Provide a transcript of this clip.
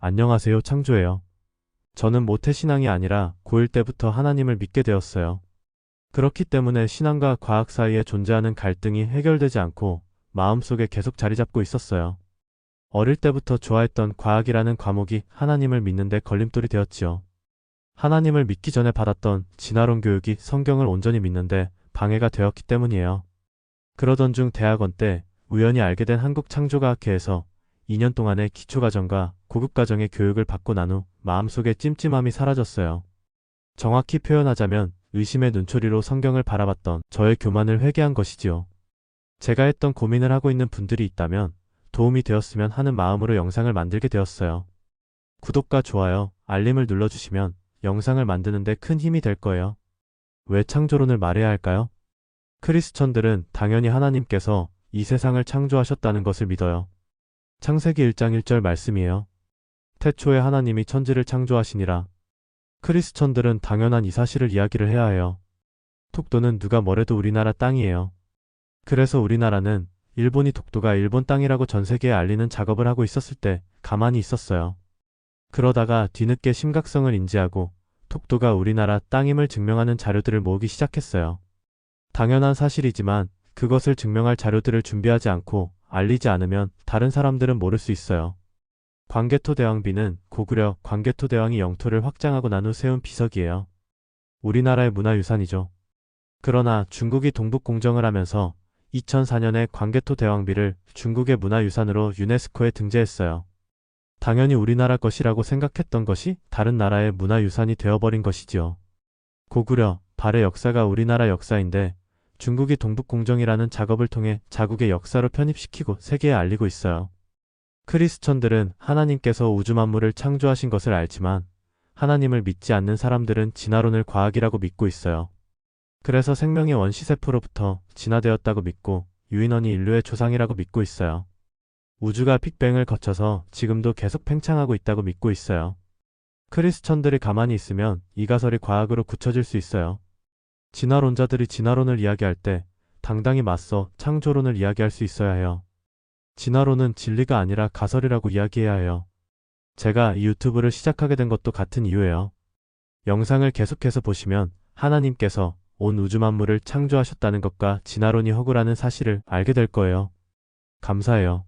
안녕하세요 창조예요. 저는 모태신앙이 아니라 고1 때부터 하나님을 믿게 되었어요. 그렇기 때문에 신앙과 과학 사이에 존재하는 갈등이 해결되지 않고 마음속에 계속 자리 잡고 있었어요. 어릴 때부터 좋아했던 과학이라는 과목이 하나님을 믿는데 걸림돌이 되었지요. 하나님을 믿기 전에 받았던 진화론 교육이 성경을 온전히 믿는데 방해가 되었기 때문이에요. 그러던 중 대학원 때 우연히 알게 된 한국창조과학회에서 2년 동안의 기초과정과 고급과정의 교육을 받고 난 후 마음속에 찜찜함이 사라졌어요. 정확히 표현하자면 의심의 눈초리로 성경을 바라봤던 저의 교만을 회개한 것이지요. 제가 했던 고민을 하고 있는 분들이 있다면 도움이 되었으면 하는 마음으로 영상을 만들게 되었어요. 구독과 좋아요, 알림을 눌러주시면 영상을 만드는데 큰 힘이 될 거예요. 왜 창조론을 말해야 할까요? 크리스천들은 당연히 하나님께서 이 세상을 창조하셨다는 것을 믿어요. 창세기 1장 1절 말씀이에요. 태초에 하나님이 천지를 창조하시니라. 크리스천들은 당연한 이 사실을 이야기를 해야 해요. 독도는 누가 뭐래도 우리나라 땅이에요. 그래서 우리나라는 일본이 독도가 일본 땅이라고 전 세계에 알리는 작업을 하고 있었을 때 가만히 있었어요. 그러다가 뒤늦게 심각성을 인지하고 독도가 우리나라 땅임을 증명하는 자료들을 모으기 시작했어요. 당연한 사실이지만 그것을 증명할 자료들을 준비하지 않고 알리지 않으면 다른 사람들은 모를 수 있어요. 광개토 대왕비는 고구려 광개토 대왕이 영토를 확장하고 난 후 세운 비석이에요. 우리나라의 문화유산이죠. 그러나 중국이 동북 공정을 하면서 2004년에 광개토 대왕비를 중국의 문화유산으로 유네스코에 등재했어요. 당연히 우리나라 것이라고 생각했던 것이 다른 나라의 문화유산이 되어버린 것이지요. 고구려, 발의 역사가 우리나라 역사인데 중국이 동북공정이라는 작업을 통해 자국의 역사로 편입시키고 세계에 알리고 있어요. 크리스천들은 하나님께서 우주 만물을 창조하신 것을 알지만 하나님을 믿지 않는 사람들은 진화론을 과학이라고 믿고 있어요. 그래서 생명의 원시세포로부터 진화되었다고 믿고 유인원이 인류의 조상이라고 믿고 있어요. 우주가 빅뱅을 거쳐서 지금도 계속 팽창하고 있다고 믿고 있어요. 크리스천들이 가만히 있으면 이 가설이 과학으로 굳혀질 수 있어요. 진화론자들이 진화론을 이야기할 때 당당히 맞서 창조론을 이야기할 수 있어야 해요. 진화론은 진리가 아니라 가설이라고 이야기해야 해요. 제가 이 유튜브를 시작하게 된 것도 같은 이유예요. 영상을 계속해서 보시면 하나님께서 온 우주 만물을 창조하셨다는 것과 진화론이 허구라는 사실을 알게 될 거예요. 감사해요.